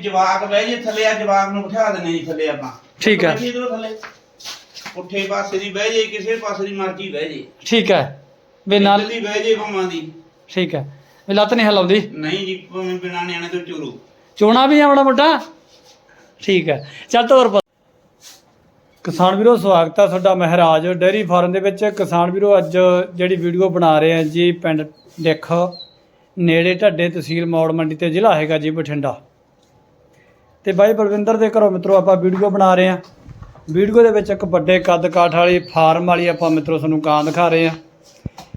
ਜਵਾਕ ਬਹਿ ਜੇ ਥੱਲੇ ਆ ਜਵਾਕ ਨੂੰ ਬਿਠਾ ਦਿੰਨੇ ਜੀ ਥੱਲੇ ਆਪਾਂ। ਠੀਕ ਹੈ। ਇੱਧਰੋਂ ਥੱਲੇ। ਪੁੱਠੇ ਪਾਸੇ ਦੀ ਬਹਿ ਜੇ ਕਿਸੇ ਪਾਸੇ ਦੀ ਮਰਜ਼ੀ ਬਹਿ ਜੇ। ਠੀਕ ਹੈ। ਵੀ ਨਾਲ ਦੀ ਬਹਿ ਜੇ ਭਾਵਾਂ ਦੀ। ਠੀਕ ਹੈ। ਵੀ ਲੱਤ ਨਹੀਂ ਹਿਲਾਉਂਦੀ? ਨਹੀਂ ਜੀ ਭਾਵੇਂ ਬਿਨਾਂ ਨਿਆਣੇ ਤੋਂ ਚੁਰੂ। ਚੋਣਾ ਵੀ ਆ ਬੜਾ ਮੋਟਾ? ਠੀਕ ਹੈ। ਚੱਲ ਤੋਰ ਕਿਸਾਨ ਵੀਰੋ ਸਵਾਗਤ ਹੈ ਤੁਹਾਡਾ ਮਹਾਰਾਜ। ਡੇਅਰੀ ਫਾਰਮ ਦੇ ਵਿੱਚ ਕਿਸਾਨ ਵੀਰੋ ਅੱਜ ਜਿਹੜੀ ਵੀਡੀਓ ਬਣਾ ਰਹੇ ਆ ਜੀ ਪਿੰਡ ਦੇਖ ਨੇੜੇ ਢੱਡੇ ਤਹਿਸੀਲ ਮੌੜ ਮੰਡੀ ਤੇ ਜ਼ਿਲ੍ਹਾ ਹੈਗਾ ਜੀ ਬਠਿੰਡਾ। ਤੇ ਬਾਈ ਬਲਵਿੰਦਰ ਦੇ ਘਰੋਂ ਮਿੱਤਰੋ ਆਪਾਂ ਵੀਡੀਓ ਬਣਾ ਰਹੇ ਆ ਵੀਡੀਓ ਦੇ ਵਿੱਚ ਇੱਕ ਵੱਡੇ ਕੱਦ ਕਾਠ ਵਾਲੀ ਫਾਰਮ ਵਾਲੀ ਆਪਾਂ ਮਿੱਤਰੋ ਤੁਹਾਨੂੰ ਕਾਂ ਦਿਖਾ ਰਹੇ ਆ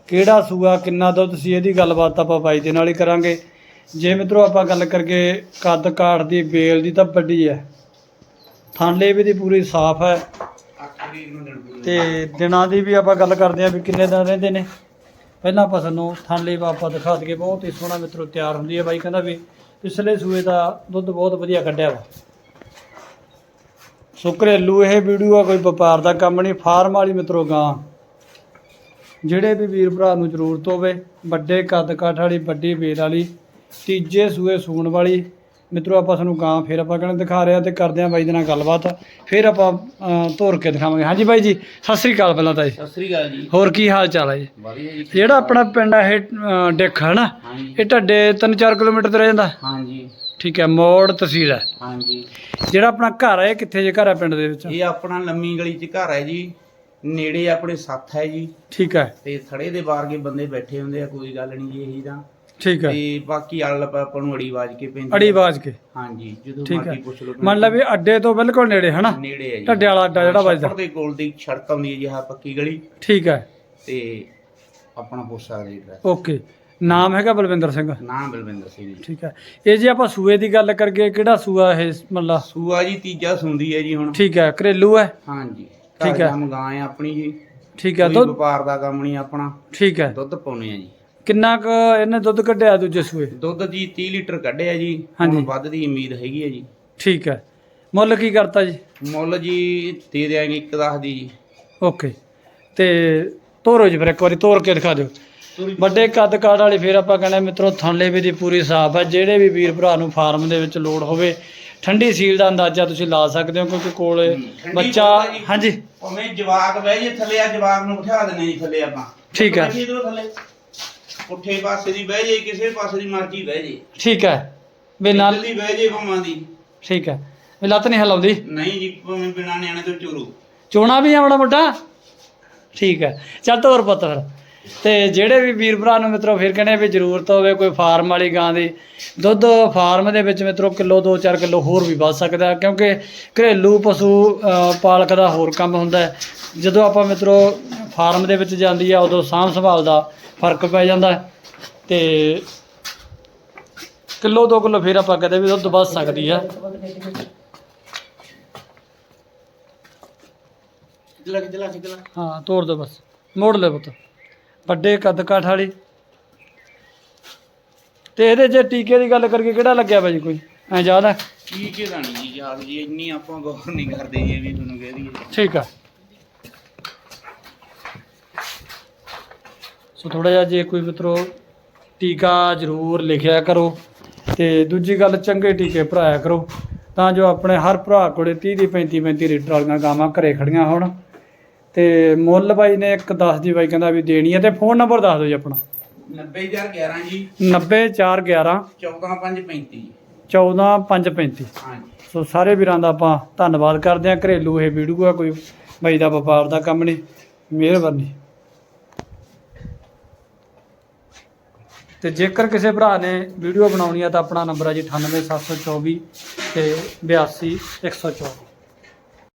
ਕਿਹੜਾ ਸੂਆ, ਕਿੰਨਾ ਦੁੱਧ ਸੀ, ਇਹਦੀ ਗੱਲਬਾਤ ਆਪਾਂ ਬਾਈ ਦੇ ਨਾਲ ਹੀ ਕਰਾਂਗੇ। ਜੇ ਮਿੱਤਰੋ ਆਪਾਂ ਗੱਲ ਕਰਕੇ ਕੱਦ ਕਾਠ ਦੀ, ਬੇਲ ਦੀ ਤਾਂ ਵੱਡੀ ਹੈ। ਥਾਂਲੇ ਵੀ ਦੀ ਪੂਰੀ ਸਾਫ਼ ਹੈ। ਆਖਰੀ ਤੇ ਦਿਨਾਂ ਦੀ ਵੀ ਆਪਾਂ ਗੱਲ ਕਰਦੇ ਆ ਵੀ ਕਿੰਨੇ ਦਿਨ ਰਹਿੰਦੇ ਨੇ। ਪਹਿਲਾਂ ਆਪਾਂ ਸਾਨੂੰ ਥਾਂਲੇ ਆਪਾਂ ਦਿਖਾ ਦਈਏ, ਬਹੁਤ ਹੀ ਸੋਹਣਾ ਮਿੱਤਰੋ ਤਿਆਰ ਹੁੰਦੀ ਹੈ ਬਾਈ, ਕਹਿੰਦਾ ਵੀ ਪਿਛਲੇ ਸੂਏ ਦਾ ਦੁੱਧ ਬਹੁਤ ਵਧੀਆ ਕੱਢਿਆ ਵਾ। ਸੋ ਘਰੇਲੂ ਇਹ ਵੀਡੀਓ ਆ, ਕੋਈ ਵਪਾਰ ਦਾ ਕੰਮ ਨਹੀਂ, ਫਾਰਮ ਵਾਲੀ ਮਿੱਤਰੋ ਗਾਂ। ਜਿਹੜੇ ਵੀ ਵੀਰ ਭਰਾ ਨੂੰ ਜ਼ਰੂਰਤ ਹੋਵੇ, ਵੱਡੇ ਕੱਦ ਕਾਠ ਵਾਲੀ, ਵੱਡੀ ਵੇਲ ਵਾਲੀ, ਤੀਜੇ ਸੂਏ ਸੂਣ ਵਾਲੀ ਮਿੱਤਰੋ ਆਪਾਂ ਤੁਹਾਨੂੰ ਗਾਂ ਫਿਰ ਆਪਾਂ ਕਹਿੰਦੇ ਦਿਖਾ ਰਹੇ ਤੇ ਕਰਦੇ ਆ ਬਾਈ ਦੇ ਨਾਲ ਗੱਲਬਾਤ। ਫਿਰ ਆਪਾਂ ਤੋਰ ਕੇ ਦਿਖਾਵਾਂਗੇ। ਹਾਂਜੀ ਬਾਈ ਜੀ ਸਤਿ ਸ੍ਰੀ ਅਕਾਲ ਪਹਿਲਾਂ ਤਾਂ ਜੀ। ਸਤਿ ਸ੍ਰੀ ਅਕਾਲ ਜੀ। ਹੋਰ ਕੀ ਹਾਲ ਚਾਲ ਹੈ ਜੀ? ਵਧੀਆ ਜੀ ਜਿਹੜਾ ਆਪਣਾ ਪਿੰਡ ਹੈ ਇਹ ਡਿੱਖ ਹੈ ਨਾ ਇਹ ਢੱਡੇ 3-4 ਕਿਲੋਮੀਟਰ ਤੇ ਰਹਿ ਜਾਂਦਾ? ਹਾਂਜੀ। ਠੀਕ ਹੈ ਮੋੜ ਤਹਿਸੀਲ ਹੈ। ਹਾਂਜੀ। ਜਿਹੜਾ ਆਪਣਾ ਘਰ ਹੈ ਇਹ ਕਿੱਥੇ ਜੇ ਘਰ ਹੈ ਪਿੰਡ ਦੇ ਵਿੱਚ? ਇਹ ਆਪਣਾ ਲੰਮੀ ਗਲੀ ਚ ਘਰ ਹੈ ਜੀ। ਨੇੜੇ ਆਪਣੇ ਸੱਥ ਹੈ ਜੀ। ਠੀਕ ਹੈ। ਤੇ ਥੜੇ ਦੇ ਬਾਹਰ ਕੇ ਬੰਦੇ ਬੈਠੇ ਹੁੰਦੇ ਆ ਕੋਈ ਗੱਲ ਨਹੀਂ ਜੀ ਇਹੀ ਤਾਂ। ਠੀਕ ਹੈ। ਤੇ ਬਾਕੀ ਆਲ ਆਪਾਂ ਨੂੰ ਅੜੀ ਆਵਾਜ਼ ਕੇ ਪੈਂਦੀ ਅੜੀ ਆ। ਬਾਜ ਕੇ। ਹਾਂਜੀ ਜਦੋਂ ਠੀਕ ਮਰਜ਼ੀ ਪੁੱਛ ਲਓ ਮੰਨ ਲਾ ਵੀ ਅੱਡੇ ਤੋਂ ਬਿਲਕੁਲ ਨੇੜੇ ਹੈ ਨਾ ਨੇੜੇ ਹੈ ਜੀ। ਢੱਡੇ ਵਾਲਾ ਅੱਡਾ ਜਿਹੜਾ ਵੱਜਦਾ। ਛੱਪੜ ਦੇ ਕੋਲ ਦੀ ਸੜਕ ਆਉਂਦੀ ਹੈ ਜੀ ਆਹ ਪੱਕੀ ਗਲੀ। ਠੀਕ ਹੈ। ਤੇ ਆਪਣਾ ਪੁੱਛ ਸਕਦੇ ਜੀ ਓਕੇ। ਨਾਮ ਹੈਗਾ ਬਲਵਿੰਦਰ ਸਿੰਘ? ਨਾਮ ਬਲਵਿੰਦਰ ਸਿੰਘ ਜੀ। ਠੀਕ ਹੈ। ਇਹ ਜੇ ਆਪਾਂ ਸੂਏ ਦੀ ਗੱਲ ਕਰੀਏ ਕਿਹੜਾ ਸੂਆ ਇਹ ਮੱਲਾ ਸੂਆ ਜੀ ਤੀਜਾ ਸੁੰਦੀ ਹੈ ਜੀ ਹੁਣ। ਠੀਕ ਹੈ ਘਰੇਲੂ ਹੈ? ਹਾਂਜੀ। ਠੀਕ ਠੀਕ ਹੈ। ਹੈ। ਗਾਂ ਹੈ ਆਪਣੀ ਜੀ। ਠੀਕ ਹੈ ਕੋਈ ਦੁੱਧ? ਵਪਾਰ ਦਾ ਕੰਮ ਨਹੀਂ ਆਪਣਾ। ਠੀਕ ਹੈ। ਦੁੱਧ ਪਾਉਣੇ ਆ ਜੀ। ਕਿੰਨਾ ਕੁ ਇਹਨੇ ਦੁੱਧ ਕੱਢਿਆ ਦੂਜੇ ਸੂਏ? ਦੁੱਧ ਜੀ 30 ਲੀਟਰ ਕੱਢਿਆ ਜੀ ਹਾਂਜੀ। ਹੁਣ ਵੱਧ ਦੀ ਉਮੀਦ ਹੈਗੀ ਹੈ ਜੀ। ਠੀਕ ਹੈ। ਮੁੱਲ ਕੀ ਕਰਤਾ ਜੀ? ਮੁੱਲ ਜੀ ਦੇ ਦਿਆਂਗੇ ਇੱਕ ਦਸ ਦੀ ਜੀ। ਓਕੇ। ਤੇ ਤੋਰੋ ਜੀ ਫਿਰ ਇੱਕ ਵਾਰੀ ਤੋਰ ਕੇ ਦਿਖਾ ਦਿਓ। ਵੱਡੇ ਕੱਦ ਕਾਠ ਵਾਲੀ ਫਿਰ ਆਪਾਂ ਕਹਿੰਦੇ ਮਿੱਤਰੋ ਥਣਲੇ ਵੀ ਦੀ ਪੂਰੀ ਸਾਫ਼ ਹੈ। ਜਿਹੜੇ ਵੀ ਵੀਰ ਭਰਾ ਨੂੰ ਫਾਰਮ ਦੇ ਵਿੱਚ ਲੋਡ ਹੋਵੇ ਠੰਡੀ ਸੀਲ ਦਾ ਅੰਦਾਜ਼ਾ ਤੁਸੀਂ ਲਾ ਸਕਦੇ ਹੋ ਕਿਉਂਕਿ ਕੋਲੇ ਹੂੰ, ਠੰਡੀ ਬੱਚਾ ਬਹੁਤ ਹੈ ਜੀ। ਹਾਂਜੀ। ਭਾਵੇਂ ਜਵਾਕ ਬਹਿ ਜੇ ਥੱਲੇ ਆ ਜਵਾਕ ਨੂੰ ਬਿਠਾ ਦਿੰਨੇ ਜੀ ਥੱਲੇ ਆਪਾਂ। ਠੀਕ ਹੈ। ਬੈਠੀ ਇੱਧਰੋਂ ਥੱਲੇ। ਪੁੱਠੇ ਪਾਸੇ ਦੀ ਬਹਿ ਜੇ ਕਿਸੇ ਪਾਸੇ ਦੀ ਮਰਜ਼ੀ ਬਹਿ ਜੇ ਠੀਕ ਹੈ। ਵੀ ਨਾਲ ਦੀ ਬਹਿ ਜੇ ਭਾਵਾਂ ਦੀ। ਠੀਕ ਹੈ। ਵੀ ਲੱਤ ਨਹੀਂ ਹਿਲਾਉਂਦੀ? ਨਹੀਂ ਜੀ ਭਾਵੇਂ ਬਿਨਾਂ ਨਿਆਣੇ ਤੋਂ ਚੁਰੂ। ਚੋਣਾ ਵੀ ਆ ਬੜਾ ਮੋਟਾ? ਠੀਕ ਹੈ। ਚੱਲ ਤੋਰ ਪੁੱਤ ਫਿਰ। ਤੇ ਜਿਹੜੇ ਵੀ ਵੀਰ ਭਰਾ ਨੂੰ ਮਿੱਤਰੋ ਫਿਰ ਕਹਿੰਦੇ ਵੀ ਜ਼ਰੂਰਤ ਹੋਵੇ ਕੋਈ ਫਾਰਮ ਵਾਲੀ ਗਾਂ ਦੀ ਦੁੱਧ ਫਾਰਮ ਦੇ ਵਿੱਚ ਮਿੱਤਰੋ ਕਿਲੋ 2-4 ਕਿਲੋ ਹੋਰ ਵੀ ਵੱਧ ਸਕਦਾ ਕਿਉਂਕਿ ਘਰੇਲੂ ਪਸ਼ੂ ਪਾਲਕ ਦਾ ਹੋਰ ਕੰਮ ਹੁੰਦਾ ਜਦੋਂ ਆਪਾਂ ਮਿੱਤਰੋ ਫਾਰਮ ਦੇ ਵਿੱਚ ਜਾਂਦੀ ਆ ਉਦੋਂ ਸਾਂਭ ਸੰਭਾਲ ਦਾ ਫ਼ਰਕ ਪੈ ਜਾਂਦਾ ਤੇ ਕਿਲੋ 2 ਕਿਲੋ ਫਿਰ ਆਪਾਂ ਕਹਦੇ ਵੀ ਦੁੱਧ ਵੱਧ ਸਕਦੀ ਆ ਲੱਗ ਜਲਾ ਖਿਚਲਾ ਹਾਂ ਤੋੜ ਦੋ ਬਸ। ਮੋੜ ਲੈ ਪੁੱਤ। ਵੱਡੇ ਕੱਦ ਕਾਠ ਵਾਲੀ। ਤੇ ਇਹਦੇ ਜੇ ਟੀਕੇ ਦੀ ਗੱਲ ਕਰਕੇ ਕਿਹੜਾ ਲੱਗਿਆ ਬਾਈ ਕੋਈ? ਐ ਯਾਦ ਹੈ? ਠੀਕ ਹੈ ਨਹੀਂ ਜੀ ਯਾਦ ਜੀ ਇੰਨੀ ਆਪਾਂ ਗੌਰ ਨਹੀਂ ਕਰਦੇ ਜੀ ਵੀ ਤੁਹਾਨੂੰ ਕਹਿ ਦਈਏ। ਠੀਕ ਆ। ਸੋ ਥੋੜਾ ਜਿਹਾ ਜੇ ਕੋਈ ਮਿੱਤਰੋ ਟੀਕਾ ਜ਼ਰੂਰ ਲਿਖਿਆ ਕਰੋ ਤੇ ਦੂਜੀ ਗੱਲ ਚੰਗੇ ਟੀਕੇ ਭਰਾਇਆ ਕਰੋ ਤਾਂ ਜੋ ਆਪਣੇ ਹਰ ਭਰਾ ਕੋਲੇ 30 ਦੀ 35 35 ਲੀਟਰ ਵਾਲੀਆਂ ਗਾਵਾਂ ਘਰੇ ਖੜੀਆਂ ਹੋਣ। ਤੇ ਮੁੱਲ ਬਾਈ ਨੇ ਇੱਕ 10 ਦੀ ਬਾਈ ਕਹਿੰਦਾ ਵੀ ਦੇਣੀ ਹੈ ਤੇ ਫੋਨ ਨੰਬਰ ਦੱਸ ਦਿਓ ਜੀ ਆਪਣਾ। 90011 ਜੀ। 90411 14535 14535 ਹਾਂਜੀ ਸੋ ਸਾਰੇ ਵੀਰਾਂ ਦਾ ਆਪਾਂ ਧੰਨਵਾਦ ਕਰਦੇ ਹਾਂ। ਘਰੇਲੂ ਇਹ ਵੀਡੀਓ ਆ ਕੋਈ ਬਾਈ ਦਾ ਵਪਾਰ ਦਾ ਕੰਮ ਨਹੀਂ ਮਿਹਰਬਾਨੀ। ਤੇ ਜੇਕਰ ਕਿਸੇ ਭਰਾ ਨੇ ਵੀਡੀਓ ਬਣਾਉਣੀ ਆ ਤਾਂ ਆਪਣਾ ਨੰਬਰ ਹੈ ਜੀ 98724 ਤੇ 82 114